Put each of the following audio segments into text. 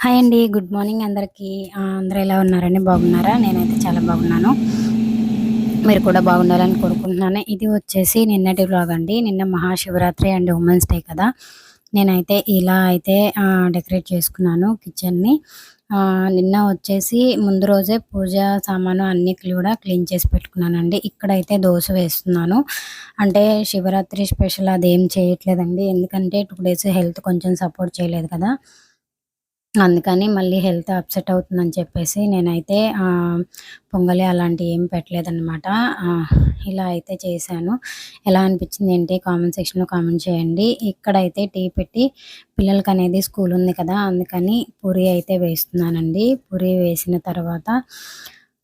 Hi అండి good morning అందరికీ. అందరూ ఎలా ఉన్నారండి? బాగున్నారా? నేనైతే చాలా బాగున్నాను. మీరు కూడా బాగుండాలని కోరుకుంటున్నాను. ఇది వచ్చేసి నిన్నటి వ్లాగ్ అండి. నిన్న మహాశివరాత్రి అండ్ ఉమెన్స్ డే కదా. నేనైతే ఇలా అయితే డెకరేట్ చేసుకున్నాను కిచెన్ని నిన్న వచ్చేసి ముందు రోజే పూజ సామాను అన్ని కూడా క్లీన్ చేసి పెట్టుకున్నానండి. ఇక్కడైతే దోశ వేస్తున్నాను. అంటే శివరాత్రి స్పెషల్ అదేం చేయట్లేదండి. ఎందుకంటే టూ డేస్ హెల్త్ కొంచెం సపోర్ట్ చేయలేదు కదా. అందుకని మళ్ళీ హెల్త్ అప్సెట్ అవుతుందని చెప్పేసి నేనైతే పొంగలి అలాంటివి ఏం పెట్టలేదన్నమాట. ఇలా అయితే చేశాను. ఎలా అనిపించింది ఏంటి? కామెంట్ సెక్షన్లో కామెంట్ చేయండి. ఇక్కడైతే టీ పెట్టి పిల్లలకి అనేది స్కూల్ ఉంది కదా అందుకని పూరి అయితే వేస్తున్నానండి. పూరి వేసిన తర్వాత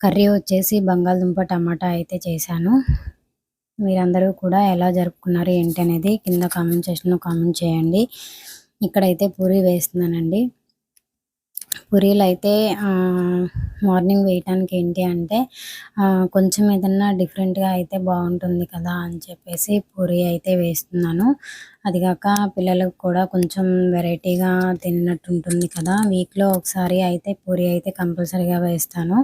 కర్రీ వచ్చేసి బంగాళదుంప టమాటా అయితే చేశాను. మీరందరూ కూడా ఎలా జరుపుకున్నారు ఏంటి అనేది కింద కామెంట్ సెక్షన్లో కామెంట్ చేయండి. ఇక్కడైతే పూరి వేస్తున్నానండి. పూరీలు అయితే మార్నింగ్ వేయటానికి ఏంటి అంటే కొంచెం ఏదన్నా డిఫరెంట్గా అయితే బాగుంటుంది కదా అని చెప్పేసి పూరి అయితే వేస్తున్నాను. అది కాక పిల్లలకు కూడా కొంచెం వెరైటీగా తిన్నట్టు ఉంటుంది కదా. వీక్లో ఒకసారి అయితే పూరి అయితే కంపల్సరీగా వేస్తాను.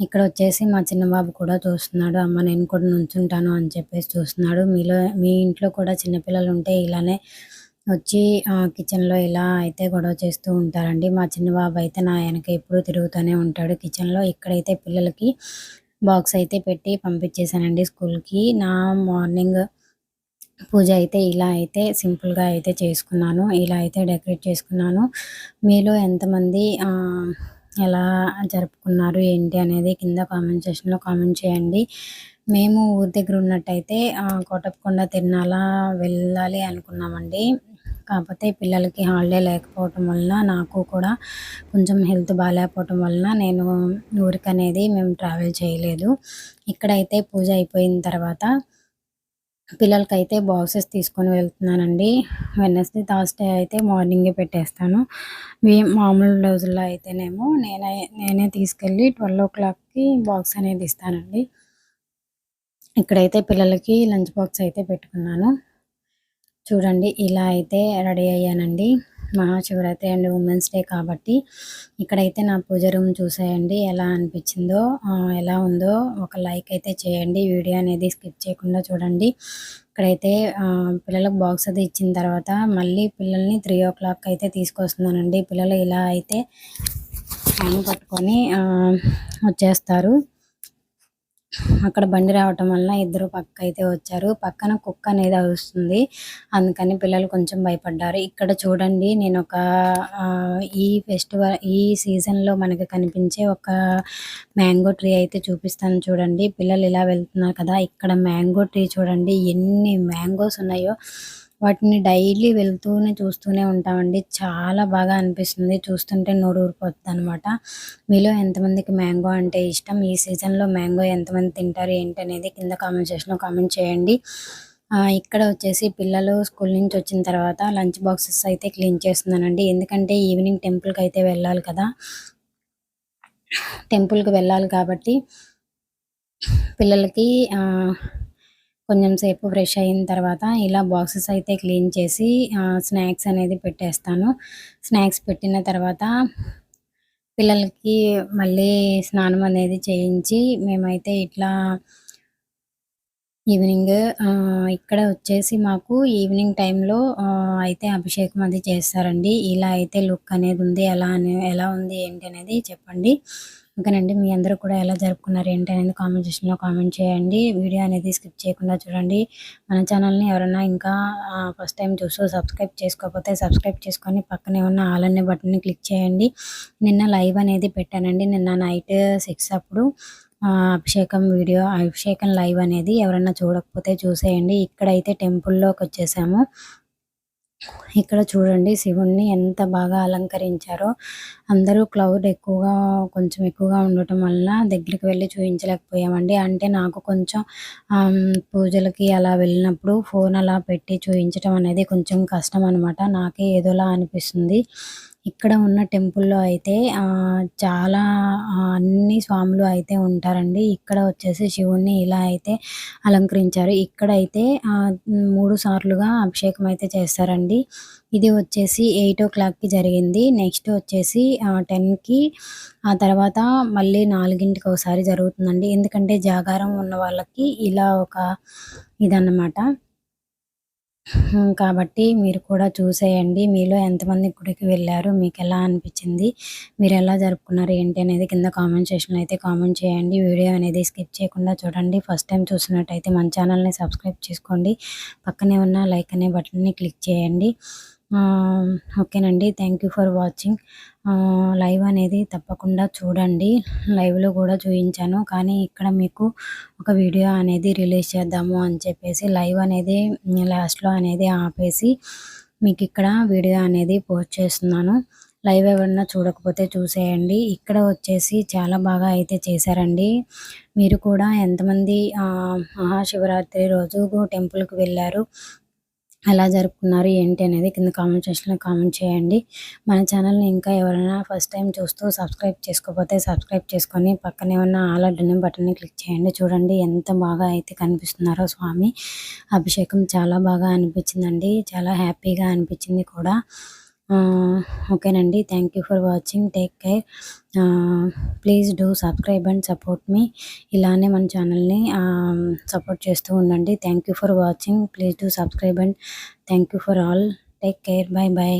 ఇక్కడ వచ్చేసి మా చిన్న బాబు కూడా చూస్తున్నాడు. అమ్మ నేను కూడా నుంచుంటాను అని చెప్పేసి చూస్తున్నాడు. మీలో మీ ఇంట్లో కూడా చిన్నపిల్లలు ఉంటే ఇలానే వచ్చి కిచెన్లో ఇలా అయితే గొడవ చేస్తూ ఉంటారండి. మా చిన్న బాబు అయితే నా వెనక ఎప్పుడూ తిరుగుతూనే ఉంటాడు. కిచెన్లో ఇక్కడైతే పిల్లలకి బాక్స్ అయితే పెట్టి పంపించేశానండి స్కూల్కి. నా మార్నింగ్ పూజ అయితే ఇలా అయితే సింపుల్గా అయితే చేసుకున్నాను. ఇలా అయితే డెకరేట్ చేసుకున్నాను. మీలో ఎంతమంది ఎలా జరుపుకున్నారు ఏంటి అనేది కింద కామెంట్ సెక్షన్లో కామెంట్ చేయండి. మేము ఊరి దగ్గర ఉన్నట్టయితే కోటప్పకొండ తిరునాల వెళ్ళాలి అనుకున్నామండి. కాకపోతే పిల్లలకి హాలిడే లేకపోవటం వలన నాకు కూడా కొంచెం హెల్త్ బాగాలేకపోవటం వలన నేను ఊరికి అనేది మేము ట్రావెల్ చేయలేదు. ఇక్కడైతే పూజ అయిపోయిన తర్వాత పిల్లలకైతే బాక్సెస్ తీసుకొని వెళ్తున్నానండి. వెనస్డే థర్స్డే అయితే మార్నింగే పెట్టేస్తాను. మామూలు రోజుల్లో అయితేనేమో నేనే నేనే తీసుకెళ్ళి ట్వెల్వ్ ఓ క్లాక్కి బాక్స్ అనేది ఇస్తానండి. ఇక్కడైతే పిల్లలకి లంచ్ బాక్స్ అయితే పెట్టుకున్నాను. చూడండి ఇలా అయితే రెడీ అయ్యానండి. మహాశివరాత్రి అండ్ ఉమెన్స్ డే కాబట్టి ఇక్కడైతే నా పూజ రూమ్ చూసేయండి ఎలా అనిపించిందో ఎలా ఉందో ఒక లైక్ అయితే చేయండి. వీడియో అనేది స్కిప్ చేయకుండా చూడండి. ఇక్కడైతే పిల్లలకు బాక్స్ అది ఇచ్చిన తర్వాత మళ్ళీ పిల్లల్ని త్రీ ఓ క్లాక్ అయితే తీసుకొస్తున్నానండి. పిల్లలు ఇలా అయితే హ్యాండ్ పట్టుకొని వచ్చేస్తారు. అక్కడ బండి రావటం వల్ల ఇద్దరు పక్క అయితే వచ్చారు. పక్కన కుక్క అనేది అరుస్తుంది. అందుకని పిల్లలు కొంచెం భయపడ్డారు. ఇక్కడ చూడండి నేను ఒక ఈ ఫెస్టివల్ ఈ సీజన్లో మనకి కనిపించే ఒక మ్యాంగో ట్రీ అయితే చూపిస్తాను చూడండి. పిల్లలు ఇలా వెళ్తున్నారు కదా ఇక్కడ మ్యాంగో ట్రీ చూడండి. ఎన్ని మ్యాంగోస్ ఉన్నాయో. వాటిని డైలీ వెళ్తూనే చూస్తూనే ఉంటామండి. చాలా బాగా అనిపిస్తుంది. చూస్తుంటే నోరు ఊరిపోతుంది అనమాట మీలో ఎంతమందికి మ్యాంగో అంటే ఇష్టం? ఈ సీజన్లో మ్యాంగో ఎంతమంది తింటారు? ఏంటి అనేది కింద కామెంట్ సెక్షన్లో కామెంట్ చేయండి. ఇక్కడ వచ్చేసి పిల్లలు స్కూల్ నుంచి వచ్చిన తర్వాత లంచ్ బాక్సెస్ అయితే క్లీన్ చేస్తున్నానండి. ఎందుకంటే ఈవినింగ్ టెంపుల్కి అయితే వెళ్ళాలి కదా. టెంపుల్కి వెళ్ళాలి కాబట్టి పిల్లలకి కొంచెం సేపు ఫ్రెష్ అయిన తర్వాత ఇలా బాక్సెస్ అయితే క్లీన్ చేసి స్నాక్స్ అనేది పెట్టేస్తాను. స్నాక్స్ పెట్టిన తర్వాత పిల్లలకి మళ్ళీ స్నానం అనేది చేయించి మేమైతే ఇట్లా ఈవినింగ్ ఇక్కడ వచ్చేసి మాకు ఈవినింగ్ టైంలో అయితే అభిషేకం అది చేస్తారండి. ఇలా అయితే లుక్ అనేది ఉంది. ఎలా అని ఎలా ఉంది ఏంటి అనేది చెప్పండి. ఓకేనండి మీ అందరూ కూడా ఎలా జరుపుకున్నారు ఏంటి అనేది కామెంట్ సెక్షన్లో కామెంట్ చేయండి. వీడియో అనేది స్కిప్ చేయకుండా చూడండి. మన ఛానల్ని ఎవరైనా ఇంకా ఫస్ట్ టైం చూస్తూ సబ్స్క్రైబ్ చేసుకోకపోతే సబ్స్క్రైబ్ చేసుకొని పక్కనే ఉన్న ఆల్ అనే బటన్ని క్లిక్ చేయండి. నిన్న లైవ్ అనేది పెట్టానండి. నిన్న నైట్ సిక్స్ అప్పుడు అభిషేకం వీడియో అభిషేకం లైవ్ అనేది ఎవరైనా చూడకపోతే చూసేయండి. ఇక్కడైతే టెంపుల్లోకి వచ్చేసాము. ఇక్కడ చూడండి శివుణ్ణి ఎంత బాగా అలంకరించారో. అందరూ క్లౌడ్ ఎక్కువగా కొంచెం ఎక్కువగా ఉండటం వల్ల దగ్గరికి వెళ్ళి చూపించలేకపోయామండి అంటే నాకు కొంచెం పూజలకి అలా వెళ్ళినప్పుడు ఫోన్ అలా పెట్టి చూపించడం అనేది కొంచెం కష్టం అనమాట నాకే ఏదోలా అనిపిస్తుంది. ఇక్కడ ఉన్న టెంపుల్‌లో అయితే చాలా అన్ని స్వాములు అయితే ఉంటారండి. ఇక్కడ వచ్చేసి శివుణ్ణి ఇలా అయితే అలంకరించారు. ఇక్కడైతే మూడు సార్లుగా అభిషేకం అయితే చేస్తారండి. ఇది వచ్చేసి 8:00కి జరిగింది. నెక్స్ట్ వచ్చేసి టెన్కి ఆ తర్వాత మళ్ళీ నాలుగింటికి ఒకసారి జరుగుతుందండి. ఎందుకంటే జాగారం ఉన్న వాళ్ళకి ఇలా ఒక ఇదన్నమాట. కాబట్టి మీరు కూడా చూసేయండి. మీలో ఎంతమంది గుడికి వెళ్ళారు మీకు ఎలా అనిపించింది మీరు మీరెలా జరుపుకున్నారు? ఏంటి అనేది కింద కామెంట్ సెక్షన్‌లో అయితే కామెంట్ చేయండి. వీడియో అనేది స్కిప్ చేయకుండా చూడండి. ఫస్ట్ టైం చూసినట్టయితే మన ఛానల్‌ని సబ్స్క్రైబ్ చేసుకోండి. పక్కనే ఉన్న లైక్ అనే బటన్‌ని క్లిక్ చేయండి. ఓకేనండి. Thank you for watching. Live అనేది తప్పకుండా చూడండి. లైవ్‌లో కూడా చూయించాను. కానీ ఇక్కడ మీకు ఒక వీడియో అనేది రిలీజ్ చేద్దాము అని చెప్పేసి లైవ్ అనేది లాస్ట్‌లో అనేది ఆపేసి మీకు ఇక్కడ వీడియో అనేది పోస్ట్ చేస్తున్నాను. లైవ్ ఎవరన్నా చూడకపోతే చూసేయండి. ఇక్కడ వచ్చేసి చాలా బాగా అయితే చేశారండి. మీరు కూడా ఎంతమంది మహాశివరాత్రి రోజు టెంపుల్‌కి వెళ్ళారు ఎలా జరుపుకున్నారు? ఏంటి అనేది కింద కామెంట్ సెక్షన్‌లో కామెంట్ చేయండి. మన ఛానల్‌ని ఇంకా ఎవరైనా ఫస్ట్ టైం చూస్తూ సబ్స్క్రైబ్ చేసుకోకపోతే సబ్స్క్రైబ్ చేసుకొని పక్కనే ఉన్న ఆల్ అనే బటన్‌ని క్లిక్ చేయండి. చూడండి ఎంత బాగా అయితే కనిపిస్తున్నారో స్వామి. అభిషేకం చాలా బాగా అనిపించిందండి. చాలా హ్యాపీగా అనిపించింది కూడా. ఓకేనండి. Thank you for watching. Take care. Please do subscribe and support me. ఇలానే మన ఛానల్‌ని సపోర్ట్ చేస్తూ ఉండండి. Thank you for watching. Please do subscribe and thank you for all. Take care. Bye bye.